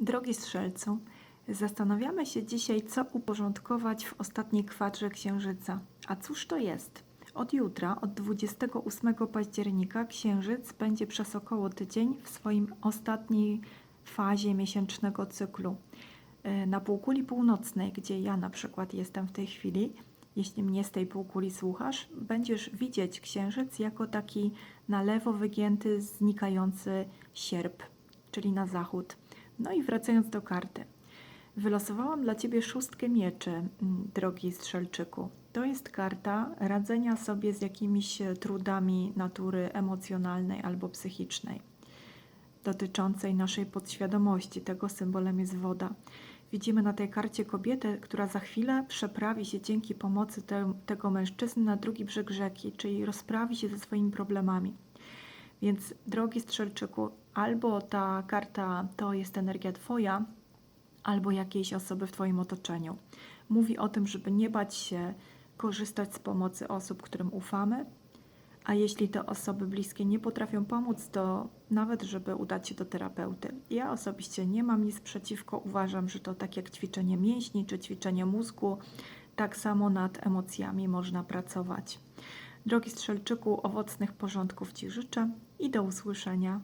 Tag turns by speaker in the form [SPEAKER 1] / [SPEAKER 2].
[SPEAKER 1] Drogi strzelcu, zastanawiamy się dzisiaj, co uporządkować w ostatniej kwadrze księżyca. A cóż to jest? Od jutra, od 28 października, księżyc będzie przez około tydzień w swoim ostatniej fazie miesięcznego cyklu. E, Na półkuli północnej, gdzie ja na przykład jestem w tej chwili, jeśli mnie z tej półkuli słuchasz, będziesz widzieć księżyc jako taki na lewo wygięty, znikający sierp, czyli na zachód. No i wracając do karty. Wylosowałam dla Ciebie szóstkę mieczy, drogi strzelczyku. To jest karta radzenia sobie z jakimiś trudami natury emocjonalnej albo psychicznej, dotyczącej naszej podświadomości. Tego symbolem jest woda. Widzimy na tej karcie kobietę, która za chwilę przeprawi się dzięki pomocy te, tego mężczyzny na drugi brzeg rzeki, czyli rozprawi się ze swoimi problemami. Więc, drogi strzelczyku, albo ta karta to jest energia Twoja, albo jakiejś osoby w Twoim otoczeniu. Mówi o tym, żeby nie bać się korzystać z pomocy osób, którym ufamy, a jeśli te osoby bliskie nie potrafią pomóc, to nawet, żeby udać się do terapeuty. Ja osobiście nie mam nic przeciwko, uważam, że to tak jak ćwiczenie mięśni czy ćwiczenie mózgu, tak samo nad emocjami można pracować. Drogi strzelczyku, owocnych porządków Ci życzę i do usłyszenia